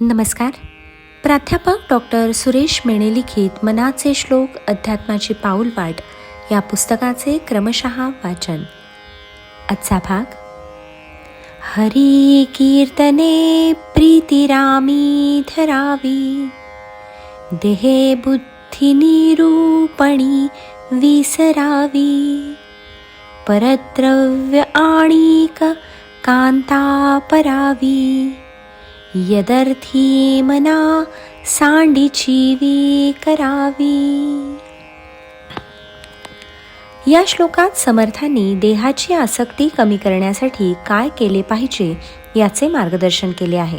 नमस्कार. प्राध्यापक डॉक्टर सुरेश मेणे लिखित मनाचे श्लोक अध्यात्माची पाऊलवाट या पुस्तकाचे क्रमशः वाचन. आजचा भाग हरी कीर्तने प्रीतिरामी धरावी. देहे बुद्धी निरूपणी विसरावी. परद्रव्य आणिक कांता परावी यदर्थी मना सांडीची वी करावी. या श्लोकात समर्थांनी देहाची आसक्ती कमी करण्यासाठी काय केले पाहिजे याचे मार्गदर्शन केले आहे.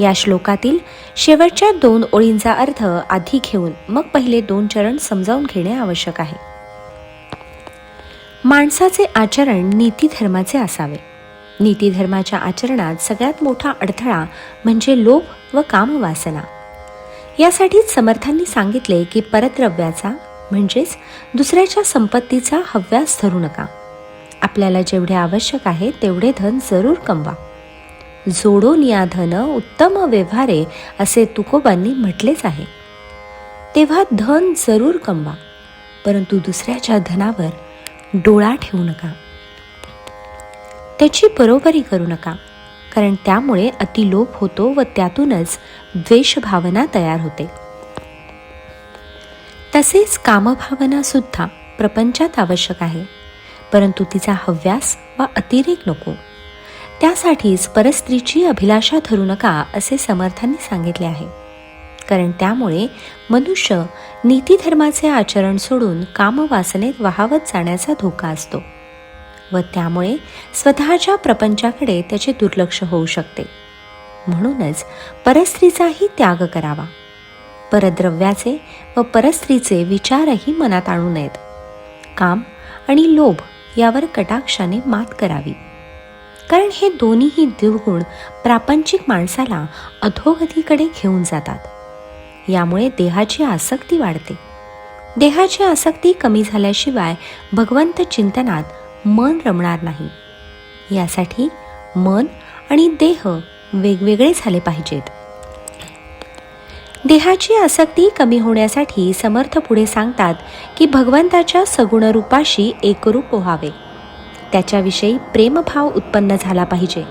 या श्लोकातील शेवटच्या दोन ओळींचा अर्थ आधी घेऊन मग पहिले दोन चरण समजावून घेणे आवश्यक आहे. माणसाचे आचरण नीतीधर्माचे असावे. नीतीधर्माच्या आचरणात सगळ्यात मोठा अडथळा म्हणजे लोभ व कामवासना. यासाठीच समर्थांनी सांगितले की परद्रव्याचा म्हणजेच दुसऱ्याच्या संपत्तीचा हव्यास धरू नका. आपल्याला जेवढे आवश्यक आहे तेवढे धन जरूर कमवा. जोडून या धन उत्तम व्यवहारे असे तुकोबांनी म्हटलेच आहे. तेव्हा धन जरूर कमवा परंतु दुसऱ्याच्या धनावर डोळा ठेवू नका. त्याची बरोबरी करू नका कारण त्यामुळे अतिलोभ होतो व त्यातूनच द्वेषभावना तयार होते. तसेच कामभावना सुद्धा प्रपंचात आवश्यक आहे परंतु तिचा हव्यास वा अतिरेक नको. त्यासाठीच परस्त्रीची अभिलाषा धरू नका असे समर्थांनी सांगितले आहे. कारण त्यामुळे मनुष्य नीतीधर्माचे आचरण सोडून कामवासनेत वाहवत जाण्याचा धोका असतो. व त्यामुळे स्वतःच्या प्रपंचाकडे त्याचे दुर्लक्ष होऊ शकते. म्हणूनच परस्त्रीचाही त्याग करावा. परद्रव्याचे व परस्त्रीचे विचारही मनात आणू नयेत. काम आणि लोभ यावर कटाक्षाने मात करावी. कारण हे दोन्हीही दुर्गुण प्रापंचिक माणसाला अधोगतीकडे घेऊन जातात. यामुळे देहाची आसक्ती वाढते. देहाची आसक्ती कमी झाल्याशिवाय भगवंत चिंतनात मन रमणार नाही. यासाठी मन आणि देह वेगवेगळे झाले पाहिजेत. देहाची आसक्ती कमी होण्यासाठी समर्थ पुढे सांगतात की भगवंताच्या सगुण रूपाशी एकरूप व्हावे. त्याच्याविषयी प्रेमभाव उत्पन्न झाला पाहिजे.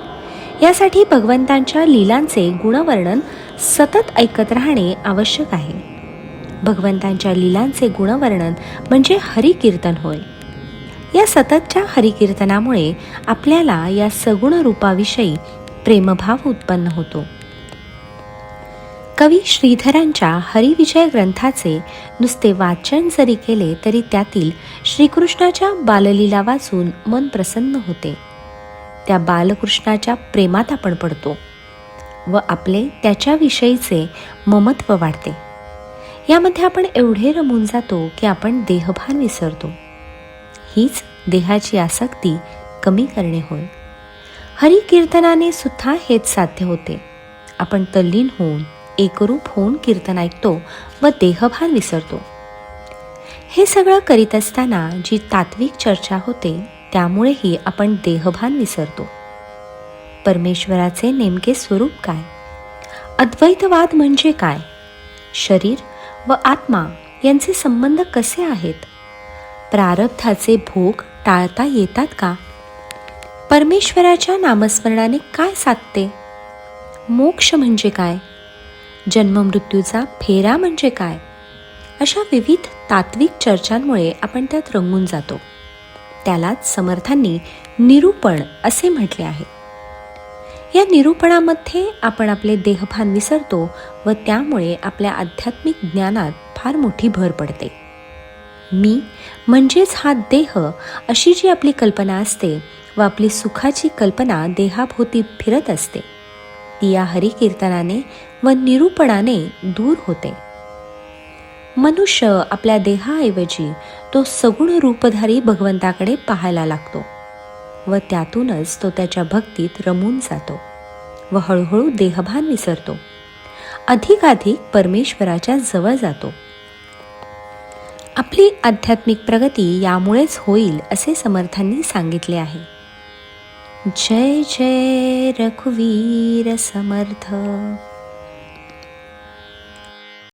यासाठी भगवंतांच्या लीलांचे गुणवर्णन सतत ऐकत राहणे आवश्यक आहे. भगवंतांच्या लीलांचे गुणवर्णन म्हणजे हरिकीर्तन होय. या सततच्या हरिकीर्तनामुळे आपल्याला या सगुण रूपाविषयी प्रेमभाव उत्पन्न होतो. कवी श्रीधरांच्या हरिविजय ग्रंथाचे नुसते वाचन जरी केले तरी त्यातील श्रीकृष्णाच्या बाललीला वाचून मन प्रसन्न होते. त्या बालकृष्णाच्या प्रेमात आपण पडतो व आपले त्याच्याविषयीचे ममत्व वाढते. यामध्ये आपण एवढे रमून जातो की आपण देहभान विसरतो. हीच देहाची आसक्ती कमी करणे होय. हरिकीर्तनाने सुद्धा हेच साध्य होते. आपण तल्लीन होऊन एकरूप होऊन कीर्तन ऐकतो व देहभान विसरतो. हे सगळं करीत असताना जी तात्विक चर्चा होते त्यामुळेही आपण देहभान विसरतो. परमेश्वराचे नेमके स्वरूप काय? अद्वैतवाद म्हणजे काय? शरीर व आत्मा यांचे संबंध कसे आहेत? प्रारब्धाचे भोग टाळता येतात का? परमेश्वराच्या नामस्मरणाने काय साधते? मोक्ष म्हणजे काय? जन्ममृत्यूचा फेरा म्हणजे काय? अशा विविध तात्विक चर्चांमुळे आपण त्यात रंगून जातो. त्यालाच समर्थांनी निरूपण असे म्हटले आहे. या निरूपणामध्ये आपण आपले देहभान विसरतो व त्यामुळे आपल्या आध्यात्मिक ज्ञानात फार मोठी भर पडते. मी म्हणजेच हा देह अशी जी आपली कल्पना असते व आपली सुखाची कल्पना देहाभोवती फिरत असते. ती या हरिकीर्तनाने व निरूपणाने दूर होते. मनुष्य आपल्या देहाऐवजी तो सगुण रूपधारी भगवंताकडे पाहायला लागतो व त्यातूनच तो त्याच्या भक्तीत रमून जातो व हळूहळू देहभान विसरतो. अधिकाधिक परमेश्वराच्या जवळ जातो. आपली आध्यात्मिक प्रगती यामुळेच होईल असे समर्थांनी सांगितले आहे. जय जय रघुवीर समर्थ.